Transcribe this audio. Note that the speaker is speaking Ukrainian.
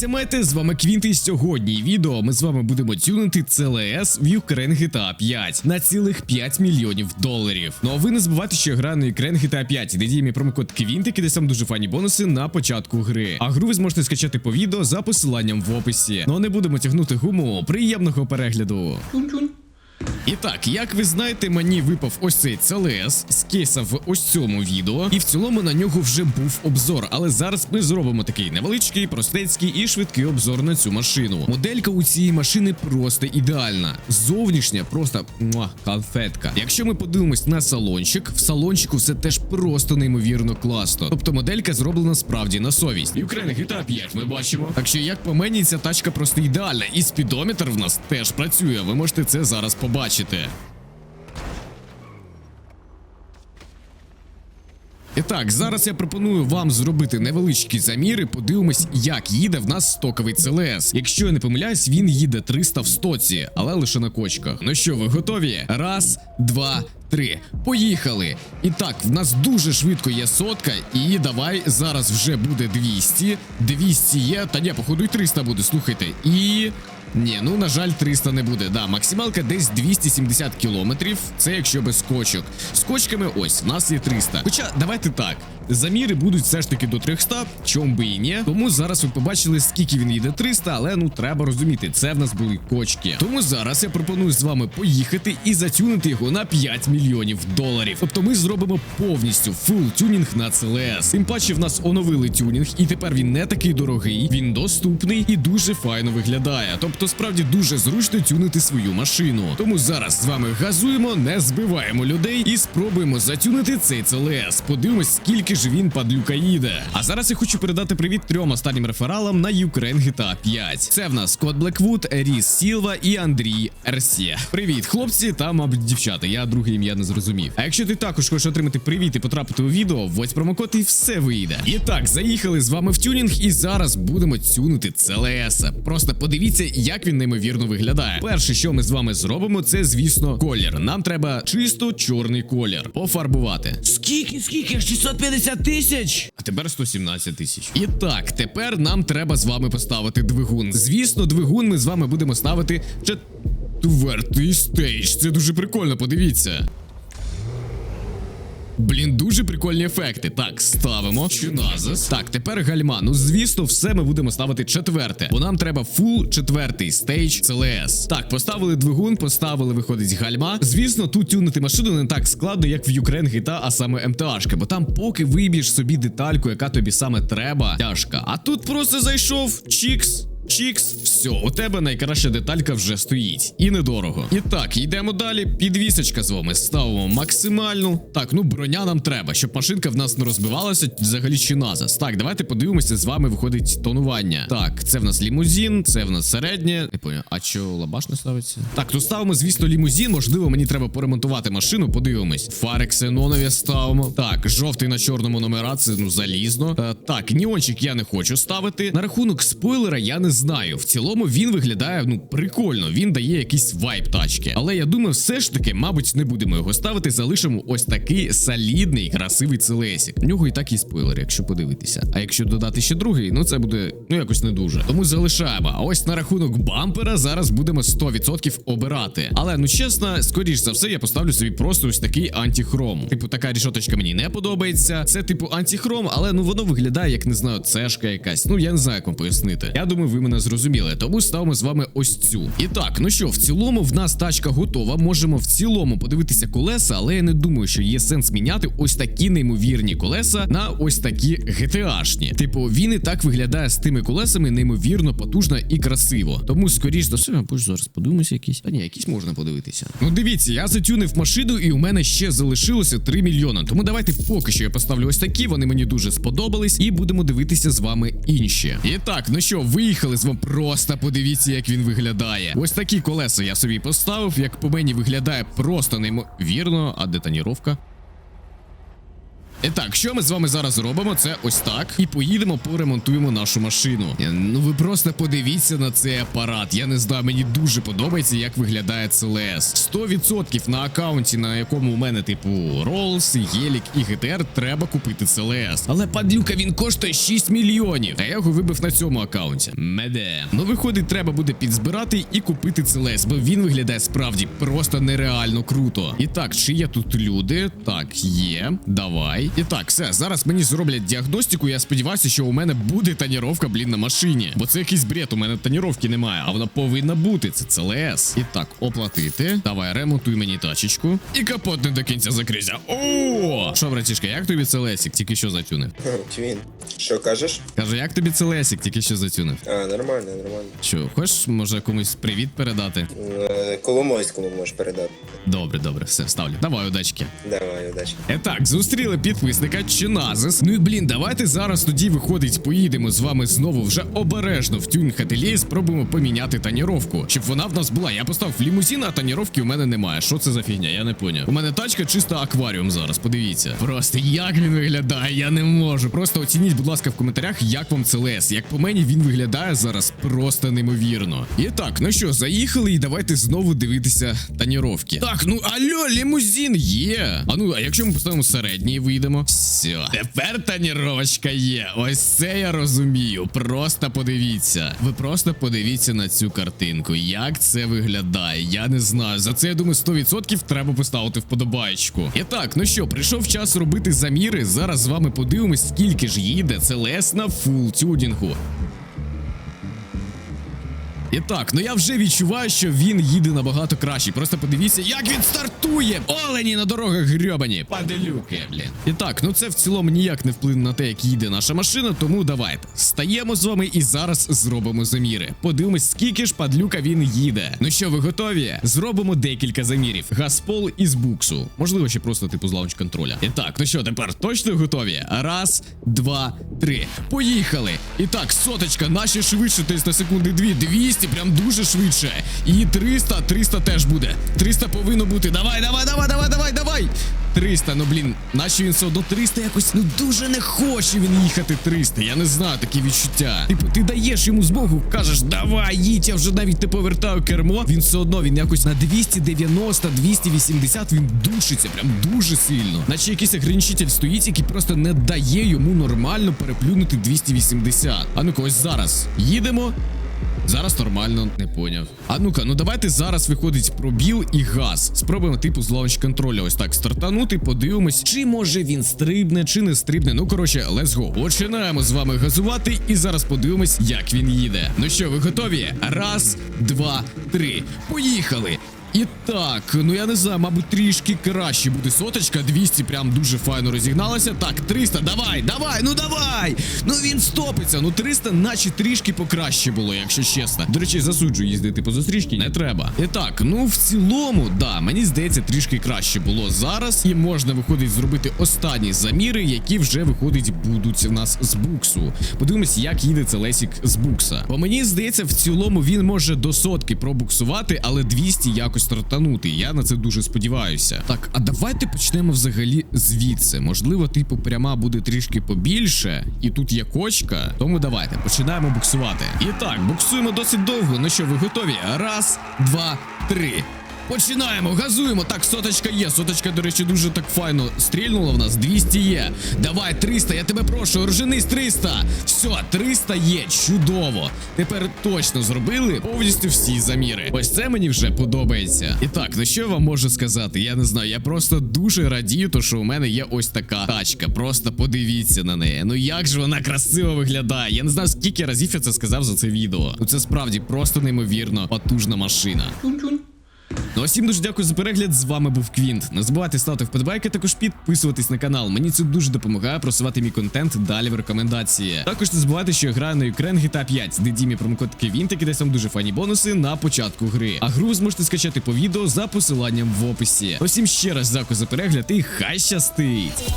Максимайте, з вами Квінт, і сьогодні відео ми з вами будемо тюнити CLS в Ukraine GTA 5 на цілих 5 мільйонів доларів. Ну а ви не забувайте, що гра на Ukraine GTA 5, де діє мій промокод Квінт, який десь там дуже фані бонуси на початку гри. А гру ви зможете скачати по відео за посиланням в описі. Ну а не будемо тягнути гуму. Приємного перегляду. І так, як ви знаєте, мені випав ось цей CLS з кейса в ось цьому відео, і в цілому на нього вже був обзор. Але зараз ми зробимо такий невеличкий, простецький і швидкий обзор на цю машину. Моделька у цієї машини просто ідеальна. Зовнішня, просто муа, конфетка. Якщо ми подивимось на салончик, в салончику все теж просто неймовірно класно. Тобто моделька зроблена справді на совість. Ukraine GTA 5 ми бачимо. Так що, як по мені, ця тачка просто ідеальна, і спідометр в нас теж працює. Ви можете це зараз побачити. І так, зараз я пропоную вам зробити невеличкі заміри. Подивимось, як їде в нас стоковий CLS. Якщо я не помиляюсь, він їде 300 в стоці, але лише на кочках. Ну що, ви готові? Раз, два. Три. Поїхали. І так, в нас дуже швидко є сотка. І давай зараз вже буде 200. 200 є. Та ні, походу, і 300 буде, слухайте. І. Ні, ну на жаль, 300 не буде. Да, максималка десь 270 кілометрів. Це якщо без скочок. З кочками ось, в нас є 300. Хоча давайте так. Заміри будуть все ж таки до 300, чом би і ні. Тому зараз ви побачили, скільки він їде 300, але ну треба розуміти, це в нас були кочки. Тому зараз я пропоную з вами поїхати і затюнити його на 5 мільйонів доларів. Тобто ми зробимо повністю фул тюнінг на CLS. Тим паче в нас оновили тюнінг, і тепер він не такий дорогий, він доступний і дуже файно виглядає. Тобто, справді дуже зручно тюнити свою машину. Тому зараз з вами газуємо, не збиваємо людей і спробуємо затюнити цей CLS. Подивимось, скільки ж він падлюка їде. А зараз я хочу передати привіт трьом останнім рефералам на Ukraine GTA 5. Це в нас Кот Блеквуд, Ріс Сілва і Андрій Ерсє. Привіт, хлопці та, мабуть, дівчата. Я друге ім'я не зрозумів. А якщо ти також хочеш отримати привіт і потрапити у відео, вводь промокод і все вийде. І так, заїхали з вами в тюнінг, і зараз будемо тюнити CLS. Просто подивіться, як він неймовірно виглядає. Перше, що ми з вами зробимо, це звісно колір. Нам треба чисто чорний колір. Пофарбувати. Скільки, скільки? 650 тисяч? А тепер 117 тисяч. І так, тепер нам треба з вами поставити двигун. Звісно, двигун ми з вами будемо ставити четвертий стейдж. Це дуже прикольно, подивіться. Блін, дуже прикольні ефекти. Так, ставимо. Чиназис. Так, тепер гальма. Ну, звісно, все ми будемо ставити четверте. Бо нам треба фул четвертий стейдж CLS. Так, поставили двигун, поставили, виходить, гальма. Звісно, тут тюнити машину не так складно, як в Ukraine GTA, а саме МТАшка. Бо там, поки виб'єш собі детальку, яка тобі саме треба, тяжка. А тут просто зайшов чікс. Чікс, все, у тебе найкраща деталька вже стоїть. І недорого. І так, йдемо далі. Підвісочка з вами ставимо максимальну. Так, ну броня нам треба, щоб машинка в нас не розбивалася взагалі чи назас. Так, давайте подивимося, з вами виходить тонування. Так, це в нас лімузин, це в нас середнє. Не поняв, а що лабаш не ставиться? Так, то ставимо, звісно, лімузин. Можливо, мені треба поремонтувати машину. Подивимось. Фари ксенонові ставимо. Так, жовтий на чорному номера, це ну залізно. Е, так, ніончик я не хочу ставити. На рахунок спойлера я не знаю. В цілому він виглядає ну прикольно. Він дає якийсь вайб тачки. Але я думаю, все ж таки, мабуть, не будемо його ставити. Залишимо ось такий солідний, красивий целесік. У нього і так є спойлер, якщо подивитися. А якщо додати ще другий, ну це буде ну якось не дуже. Тому залишаємо. А ось на рахунок бампера зараз будемо 100% обирати. Але ну чесно, скоріш за все, я поставлю собі просто ось такий антихром. Типу, така рішоточка мені не подобається. Це типу антихром, але ну воно виглядає, як не знаю, цешка якась. Ну я не знаю, як вам пояснити. Я думаю, ви мене зрозуміли. Тому ставимо з вами ось цю. І так, ну що, в цілому в нас тачка готова. Можемо в цілому подивитися колеса, але я не думаю, що є сенс міняти ось такі неймовірні колеса на ось такі GTA-шні. Типу, він і так виглядає з тими колесами неймовірно потужно і красиво. Тому, скоріш за все, або зараз подивимося якісь. А ні, якісь можна подивитися. Ну дивіться, я затюнив машину, і у мене ще залишилося 3 мільйони. Тому давайте поки що я поставлю ось такі. Вони мені дуже сподобались, і будемо дивитися з вами інші. І так, ну що, виїхали з вами просто подивіться, як він виглядає. Ось такі колеса я собі поставив. Як по мені виглядає просто неймовірно. А де тоніровка? Так, що ми з вами зараз робимо? Це ось так. І поїдемо, поремонтуємо нашу машину. Е, Ну ви просто подивіться на цей апарат. Я не знаю, мені дуже подобається, як виглядає CLS. 100% на аккаунті, на якому у мене, типу, Rolls, Гелік і GTR, треба купити CLS. Але падлюка він коштує 6 мільйонів. А я його вибив на цьому аккаунті. Меде. Ну виходить, треба буде підзбирати і купити CLS, бо він виглядає справді просто нереально круто. І так, чи є тут люди? Так, є. Давай. І так, все, зараз мені зроблять діагностику. Я сподіваюся, що у мене буде таніровка, блін, на машині. Бо це якийсь бред, у мене таніровки немає, а вона повинна бути. Це ЦЛС. І так, оплатити. Давай, ремонтуй мені тачечку. І капот не до кінця закрийся. О! Що, братішка, як тобі CLS-ік? Тільки що затюнив? Твін, що кажеш? Каже, як тобі CLS-ік? Тільки що затюнив? А, нормально, нормально. Що, хочеш, може, комусь привіт передати? Е, Коломойському можеш передати. Добре, добре, все, ставлю. Давай, удачки. Давай, удачі. Е, так, зустріли підписника Чиназис. Ну і блін, давайте зараз тоді виходить, поїдемо з вами знову вже обережно в тюнінг ательє і спробуємо поміняти таніровку, щоб вона в нас була. Я поставив лімузин, а таніровки у мене немає. Що це за фігня? Я не поняв. У мене тачка чисто акваріум зараз. Подивіться. Просто як він виглядає, я не можу. Просто оцініть, будь ласка, в коментарях, як вам це лес. Як по мені він виглядає зараз просто неймовірно. І так, ну що, заїхали, і давайте знову дивитися таніровки. Так, ну алло, лімузин є. А ну, а якщо ми поставимо середній, і вийдемо. Все, тепер таніровочка є. Ось це я розумію. Просто подивіться. Ви просто подивіться на цю картинку. Як це виглядає? Я не знаю. За це я думаю, 100% треба поставити вподобайку. І так, ну що, прийшов час робити заміри. Зараз з вами подивимось, скільки ж їде CLS на фул тюдінгу. І так, ну я вже відчуваю, що він їде набагато краще. Просто подивіться, як він стартує! Олені на дорогах грьобані! Паделюки, блін. І так, ну це в цілому ніяк не вплине на те, як їде наша машина, тому давайте. Стаємо з вами і зараз зробимо заміри. Подивимось, скільки ж падлюка він їде. Ну що, ви готові? Зробимо декілька замірів. Газпол із буксу. Можливо, ще просто типу з лаунч контроля. І так, ну що, тепер точно готові? Раз, два, три. Поїхали! І так, соточка, наші швидше, 300 секунди, дві, 200, прям дуже швидше. І 300, 300 теж буде. 300 повинно бути. Давай, давай, давай, давай, давай, давай. 300, ну блін, наче він все одно 300 якось ну дуже не хоче він їхати 300. Я не знаю такі відчуття. Типу, ти даєш йому змогу, кажеш, давай, їдь, я вже навіть не повертаю кермо. Він все одно він якось на 290, 280 він душиться, прям дуже сильно. Наче якийсь ограничитель стоїть, який просто не дає йому нормально переплюнути 280. А ну-ка, ось зараз їдемо. Зараз нормально, не поняв. А ну-ка, ну давайте зараз виходить пробіл і газ. Спробуємо типу з лаунч контроля ось так стартанути, подивимось, чи може він стрибне, чи не стрибне. Ну коротше, let's go. Починаємо з вами газувати, і зараз подивимось, як він їде. Ну що, ви готові? Раз, два, три. Поїхали! І так, ну я не знаю, мабуть, трішки краще буде соточка. 200 прям дуже файно розігналася. Так, 300, давай, давай, ну давай! Ну він стопиться. Ну 300, наче трішки покраще було, якщо чесно. До речі, засуджую їздити по зустрічці, не треба. І так, ну в цілому, да, мені здається, трішки краще було зараз. І можна виходить зробити останні заміри, які вже виходить будуть в нас з буксу. Подивимось, як їде це Лесік з букса. Бо мені здається, в цілому він може до сотки пробуксувати, але 200 стартанути. Я на це дуже сподіваюся. Так, а давайте почнемо взагалі звідси. Можливо, типу, пряма буде трішки побільше, і тут є кочка. Тому давайте починаємо буксувати. І так, буксуємо досить довго. Ну що, ви готові? Раз, два, три. Починаємо, газуємо. Так, соточка є. Соточка, до речі, дуже так файно стрільнула в нас. 200 є. Давай, 300, я тебе прошу, рженись 300. Все, 300 є. Чудово. Тепер точно зробили повністю всі заміри. Ось це мені вже подобається. І так, ну що я вам можу сказати? Я не знаю. Я просто дуже радію, то що у мене є ось така тачка. Просто подивіться на неї. Ну як же вона красиво виглядає. Я не знаю, скільки разів я це сказав за це відео. Ну це справді просто неймовірно потужна машина. Ну а всім дуже дякую за перегляд. З вами був Квінт. Не забувайте ставити вподобайки, також підписуватись на канал. Мені це дуже допомагає просувати мій контент далі в рекомендації. Також не забувайте, що я граю на Ukraine GTA 5, де дімі промокод Квінт, який дасть вам дуже файні бонуси на початку гри. А гру ви зможете скачати по відео за посиланням в описі. Усім ще раз дякую за перегляд і хай щастить!